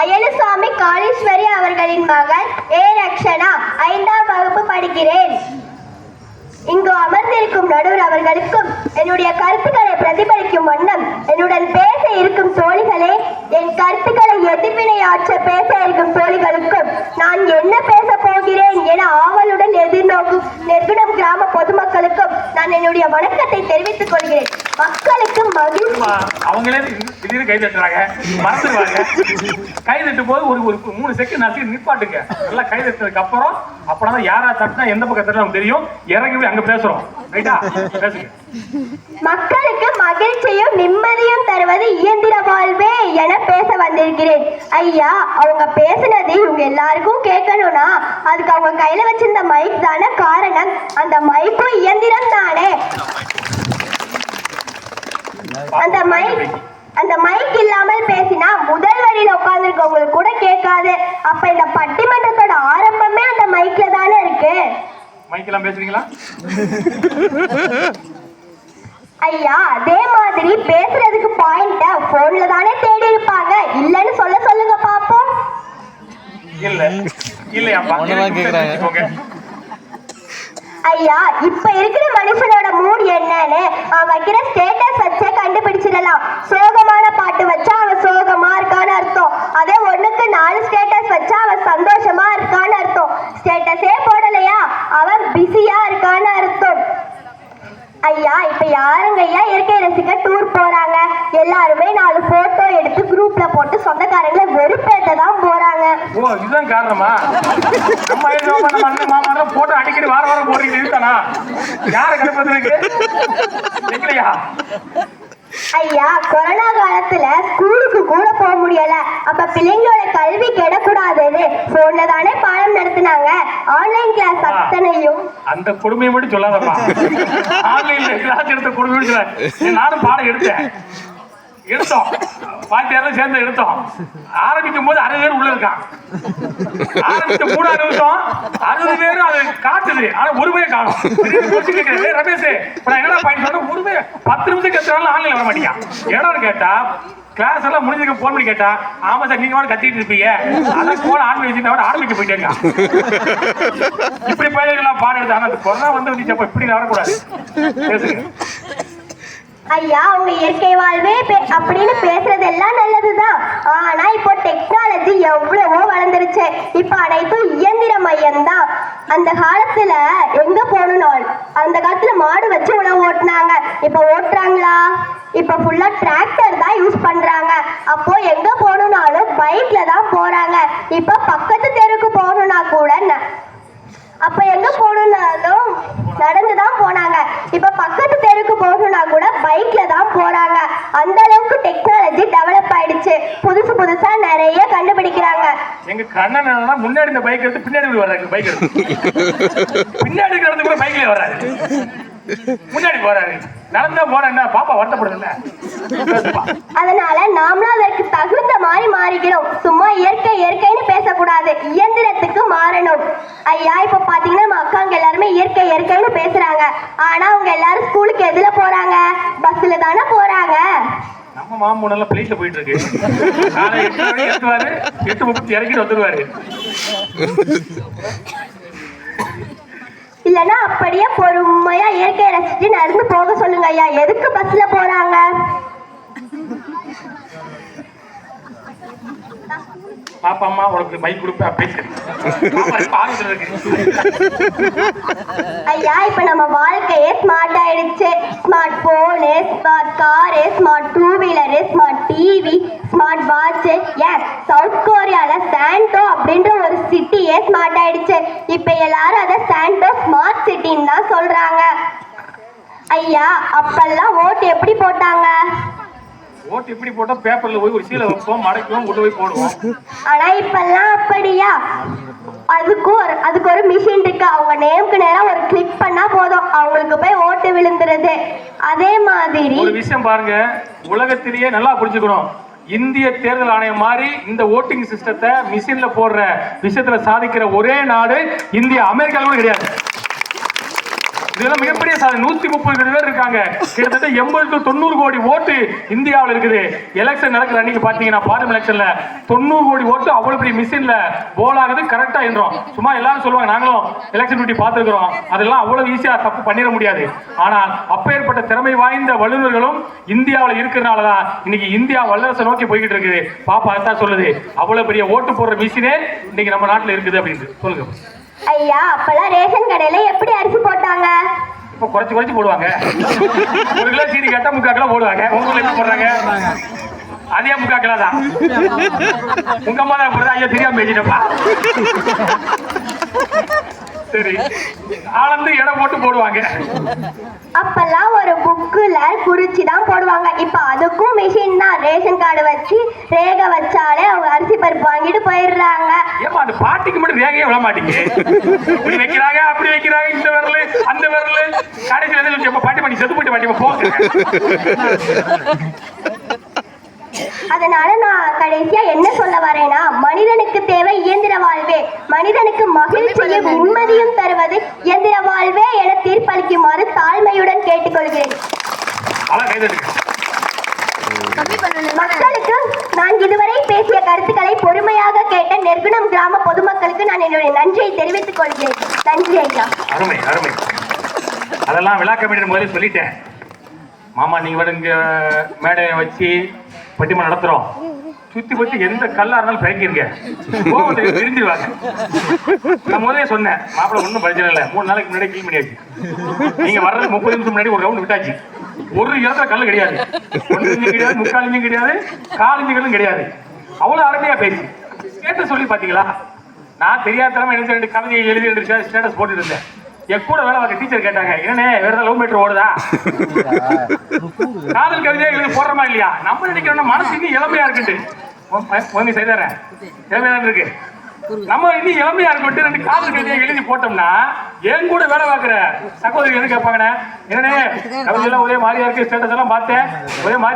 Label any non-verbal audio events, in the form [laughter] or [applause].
அயலுசாமி காளீஸ்வரி அவர்களின் மகள் ஏ ரக்ஷனா ஐந்தாம் வகுப்பு படிக்கிறேன். இங்கு அமர்ந்திருக்கும் நடுவர் அவர்களுக்கும் என்னுடைய கருத்துக்களை பிரதிபலிக்கும் வண்ணம் என்னுடன் பேச இருக்கும் தோழிகளே என் கருத்துக்களை எதிர்வினையாற்ற பேச இருக்கும் தோழிகளுக்கும் நான் என்ன பேச போகிறேன் என ஆவலுடன் எதிர்நோக்கும் நெற்குணம் கிராம பொதுமக்கள் நான் என்னுடைய வணக்கத்தை தெரிவித்துக் கொள்கிறேன். மக்களுக்கு மகிழ்ச்சி அவங்களே திடீர்னு கை தட்டுறாங்க. மறந்துடுவாங்க. கை தட்டும் போது ஒரு ஒரு மூணு செகண்ட் நசி நிப்பாட்டுங்க. நல்லா கை தட்டுறதுக்கு அப்புறம் அப்பதான் தான் யாரா தட்டினா எந்த பக்கம் தட்டினா நமக்கு தெரியும். இறங்கி போய் அங்க பேசுறோம். ரைட்டா பேசுங்க. மக்களுக்கு வந்திருக்கிறேன் ஐயா அவங்க பேசுனது இவங்க எல்லாருக்கும் கேட்கணும்னா அதுக்கு அவங்க கையில வச்சிருந்த மைக் தானே காரணம். அந்த மைக்கும் இயந்திரம் தானே. அந்த மைக் அந்த மைக் இல்லாமல் பேசினா முதல் வரியில உட்கார்ந்துருக்கவங்களுக்கு கூட கேட்காது. அப்ப இந்த பட்டிமன்றத்தோட ஆரம்பமே அந்த மைக்ல தானே இருக்கு. மைக்கெல்லாம் பேசுறீங்களா? [laughs] ஐயா அதே மாதிரி பேசுறதுக்கு பாயிண்ட போன்ல தானே தேடி இருப்பாங்க. இல்லன்னு சொல்ல சொல்லுங்க பாப்போம். இல்ல இல்லையாப்பா கேக்குறாங்க. ஐயா இப்ப இருக்கிற மனுஷனோட மூட் என்னன்னு அவன் வைக்கிற ஸ்டேட்டஸ் வச்சே கண்டுபிடிச்சிடலாம். சோகமான பாட்டு வச்சா அவன் சோகமா இருக்கான்னு அர்த்தம். அதே ஒண்ணுக்கு நாலு ஸ்டேட்டஸ் வச்சா அவன் சந்தோஷமா இருக்கான்னு அர்த்தம். ஸ்டேட்டஸே போடலையா? அவன் பிஸியா இருக்கான்னு அர்த்தம். ஐயா இப்ப யாருங்க ஐயா இயற்கை ரசிக்க டூர் போறாங்க. எல்லாருமே நாலு போட்டோ எடுத்து குரூப்ல போட்டு சொந்தக்காரங்களை வெறுப்பேத்த தான் போறாங்க. ஓ இதுதான் காரணமா? நம்ம ஐயோ, நம்ம அண்ணன் மாமா போட்டோ அடிக்கடி வார வாரம் போடுறீங்க இதுதானா யார கடுப்பதுக்கு இல்லையா ஐயா கொரோனா காலத்துல ஸ்கூலுக்கு கூட போக முடியல. அப்ப பிள்ளைங்களோட கல்வி கெடக்கூடாதுன்னு போன்ல தானே நடத்துனாங்க ஆன்லைன் கிளாஸ் அத்தனையும். அந்த கொடுமையை மட்டும் சொல்லாதப்பா. ஆன்லைன்ல கிளாஸ் எடுத்த கொடுமை மட்டும் சொல்லாத. நானும் பாடம் எடுத்தேன். எடுத்தோம். பாத்தியாரும் சேர்ந்து எடுத்தோம். ஆரம்பிக்கும் போது அறுபது பேர் உள்ள இருக்கான் ஆரம்பிச்ச மூணாவது நிமிஷம் அறுபது பேரும் அது காட்டுது. ஆனா ஒரு பேர் காணும். திடீர்னு கொஸ்டின் கேட்கறது "ஏய், ரமேஷ் நான் என்ன பாயிண்ட் சொல்றேன்? ஒரு பேர் பத்து நிமிஷம் கேட்டாலும் ஆன்லைன்ல வர மாட்டேங்க ஏடான்னு கேட்டா கிளாஸ் எல்லாம் முடிஞ்சதுக்கு போன் பண்ணி கேட்டா ஆமா சார் நீங்க மட்டும் கத்திட்டு இருப்பீங்க. அதான் போன் ஆன் பண்ணி வச்சுட்டு ஆரம்பிக்க போயிட்டேங்க. இப்படி பயிர்கள்லாம் பாடம் எடுத்து ஆனா அந்த கொரோனா வந்து வந்துச்சு அப்ப இப்படி வரக்கூடாது. ஐயா அவங்க இயற்கை வாழ்வே அப்படின்னு பேசுறது எல்லாம் நல்லதுதான். ஆனா இப்போ டெக்னாலஜி எவ்வளவு வளர்ந்துருச்சு இப்ப அனைத்தும் இயந்திர மையம்தான். அந்த காலத்துல எங்க போகணும் அந்த காலத்துல மாடு வச்சு உணவு ஓட்டுனாங்க. இப்ப ஓட்டுறாங்களா? இப்ப ஃபுல்லா டிராக்டர் தான் யூஸ் பண்றாங்க. அப்போ எங்க போகணும்னாலும் பைக்ல தான் போறாங்க. இப்ப பக்கத்து தெருக்கு போகணும்னா கூட அப்ப எங்க போகணும்னாலும் நடந்து தான் போனாங்க. இப்ப பக்கத்து தெருக்கு போகணும்னா கூட பைக்ல தான் போறாங்க. அந்த அளவுக்கு டெக்னாலஜி டெவலப் ஆயிடுச்சு. புதுசு புதுசா நிறைய கண்டுபிடிக்கிறாங்க. எங்க கண்ணன் என்னன்னா முன்னாடி இந்த பைக் எடுத்து பின்னாடி வர்றாரு. பைக் எடுத்து. பின்னாடி நடந்து கூட பைக்ல வர்றாரு. முன்னாடி போறாரு. நடந்தா போறேன் என்ன? பாப்பா வருத்தப்படுதுல்ல. அதனால நாமளும் அதற்கு தகுந்த மாதிரி மாறிக்கிறோம் சும்மா இயற்கை இயற்கைன்னு பேசக்கூடாது. இயந்திரத்துக்கு மாறணும். ஐயா இப்ப பாத்தீங்கன்னா நம்ம அக்காங்க எல்லாருமே இயற்கை இயற்கைன்னு பேசுறாங்க. ஆனா அவங்க எல்லாரும் ஸ்கூலுக்கு எதுல போறாங்க? பஸ்ல தானே நம்ம மாமூன் எல்லாம் பிளேட்ல போயிட்டு இருக்கு எட்டு மணி எடுத்துவாரு எட்டு முப்பத்தி இறக்கிட்டு வந்துருவாரு. இல்லனா அப்படியே பொறுமையா இயற்கையை ரசிச்சு நடந்து போக சொல்லுங்க ஐயா. எதுக்கு பஸ்ல போறாங்க? பாப்பா அம்மா உனக்கு பைக் கொடுப்பேன் பேசுறேன் ஐயா இப்ப நம்ம வாழ்க்கையே ஸ்மார்ட் ஆயிடுச்சு. Smart phone smart car smart two wheeler smart TV smart watch ஏன் சவுத் கொரியால சாண்டோ அப்படின்ற ஒரு சிட்டியே ஸ்மார்ட் ஆயிடுச்சு. இப்ப எல்லாரும் அதை சாண்டோ ஸ்மார்ட் சிட்டின்னு தான் சொல்றாங்க. ஐயா அப்பெல்லாம் ஓட்டு எப்படி போட்டாங்க? ஓட்டு எப்படி போட்டா பேப்பர்ல போய் ஒரு சீலை வைப்போம் மடக்குவோம் கொண்டு போய் போடுவோம். ஆனா இப்பெல்லாம் அப்படியா? அதுக்கும் ஒரு அதுக்கு ஒரு மிஷின் இருக்கு. அவங்க நேம்க்கு நேரம் ஒரு கிளிக் பண்ணா போதும். அவங்களுக்கு போய் ஓட்டு விழுந்துருது. அதே மாதிரி ஒரு விஷயம் பாருங்க. உலகத்திலேயே நல்லா புரிஞ்சுக்கணும். இந்திய தேர்தல் ஆணையம் மாதிரி இந்த ஓட்டிங் சிஸ்டத்தை மிஷின்ல போடுற விஷயத்துல சாதிக்கிற ஒரே நாடு இந்தியா. அமெரிக்கால கூட கிடையாது. இதெல்லாம் மிகப்பெரிய சாதனை. நூத்தி முப்பது பேர் இருக்காங்க. கிட்டத்தட்ட எண்பது டு தொண்ணூறு கோடி ஓட்டு இந்தியாவில் இருக்குது. எலெக்ஷன் நடக்கிற அன்னைக்கு பாத்தீங்கன்னா பாரம் எலெக்ஷன்ல தொண்ணூறு கோடி ஓட்டு அவ்வளவு பெரிய மிஷின்ல போல் ஆகுது கரெக்டா என்றோம். சும்மா எல்லாரும் சொல்லுவாங்க நாங்களும் எலெக்ஷன் டியூட்டி பார்த்துருக்கிறோம். அதெல்லாம் அவ்வளவு ஈஸியா தப்பு பண்ணிட முடியாது. ஆனால் அப்பேற்பட்ட திறமை வாய்ந்த வல்லுநர்களும் இந்தியாவில் இருக்கிறனாலதான் இன்னைக்கு இந்தியா வல்லரசை நோக்கி போய்கிட்டு இருக்குது. பாப்பா அதான் சொல்லுது அவ்வளவு பெரிய ஓட்டு போடுற மிஷினே இன்னைக்கு நம்ம நாட்டில் இருக்குது அப்படின்னு சொல்லுங்க. ஐயா அப்பெல்லாம் ரேஷன் கடையில எப்படி அரிசி போட்டாங்க? இப்போ குறைச்சு குறைச்சு போடுவாங்க. ஒரு கிலோ சீனி கேட்டா முக்கா கிலோ போடுவாங்க. உங்க எப்படி போடுறாங்க? அதே முக்கா கிலோ தான். உங்க அம்மா தான் போடுறது. ஐயா தெரியாம பேசிட்டப்பா சரி. அளந்து இடம் போட்டு போடுவாங்க. அப்பெல்லாம் ஒரு புக்குல குறிச்சு தான் போடுவாங்க. இப்ப அதுக்கும் மிஷின் தான். ரேஷன் கார்டு வச்சு ரேக வச்சாலே அவங்க அரிசி பருப்பு வாங்கிட்டு போயிடுறாங்க. ஏமா அந்த பாட்டிக்கு மட்டும் ரேகையே விட மாட்டீங்க. இப்படி வைக்கிறாங்க அப்படி வைக்கிறாங்க இந்த விரல் அந்த விரல். கடைசியில் என்ன சொல்லி பாட்டி பண்ணி செத்து போயிட்டு பாட்டி போங்க அதனால நான் கடைசியா என்ன சொல்ல வரேன்னா மனிதனுக்கு தேவை இயந்திர வாழ்வே. மனிதனுக்கு மகிழ்ச்சியும் நிம்மதியும் தருவது இயந்திர வாழ்வே என தீர்ப்பளிக்குமாறு தாழ்மையுடன் கேட்டுக்கொள்கிறேன். மக்களுக்கு நான் இதுவரை பேசிய கருத்துக்களை பொறுமையாக கேட்ட நெர்குணம் கிராம பொதுமக்களுக்கு நான் என்னுடைய நன்றியை தெரிவித்துக் கொள்கிறேன். நன்றி ஐயா. அருமை அருமை. அதெல்லாம் விழா கமிட்டி முதல்ல சொல்லிட்டேன். மாமா நீங்க வேற இங்க மேடையை வச்சு பட்டிமன்றம் நடத்துறோம். சுத்தி பத்தி எந்த கல்லா இருந்தாலும் பிறக்கிருங்க கோவத்தை பிரிஞ்சிருவாங்க நான் முதலே சொன்னேன் மாப்பிள்ள ஒன்றும் பிரச்சனை இல்லை. மூணு நாளைக்கு முன்னாடி கிளீன் பண்ணியாச்சு. நீங்க வர்றது முப்பது நிமிஷம் முன்னாடி ஒரு ரவுண்ட் விட்டாச்சு. ஒரு இடத்துல கல்லு கிடையாது. கிடையாது முக்காலிஞ்சும் கிடையாது காலிஞ்சுகளும் கல்லும் கிடையாது. அவ்வளவு அருமையா பேசி. கேட்டு சொல்லி பாத்தீங்களா நான் தெரியாதனமா என்ன ரெண்டு கவிதையை எழுதி ரெண்டு ஸ்டேட்டஸ் போட்டுட்டு இருந்தேன். என் கூட வேலை பார்க்க டீச்சர் கேட்டாங்க என்னண்ணே வேற லவ் மீட்டர் ஓடுதா? காதல் கவிதையை எழுதி போடுறோமா இல்லையா? நம்ம நினைக்கிறோம் மனசு இன்னும் இளமையா இருக்குட்டு உங்க செய்தாரேன் இளமையா இருக்கு. நம்ம இன்னும் இளமையா இருக்கட்டும். ரெண்டு காதல் கவிதையை எழுதி போட்டோம்னா என் கூட வேலை பார்க்குற சகோதரி எது கேட்பாங்கண்ணே. என்னண்ணே ஒரே மாதிரியா இருக்கு ஸ்டேட்டஸ் எல்லாம் பார்த்தேன். ஒரே மாதிரியா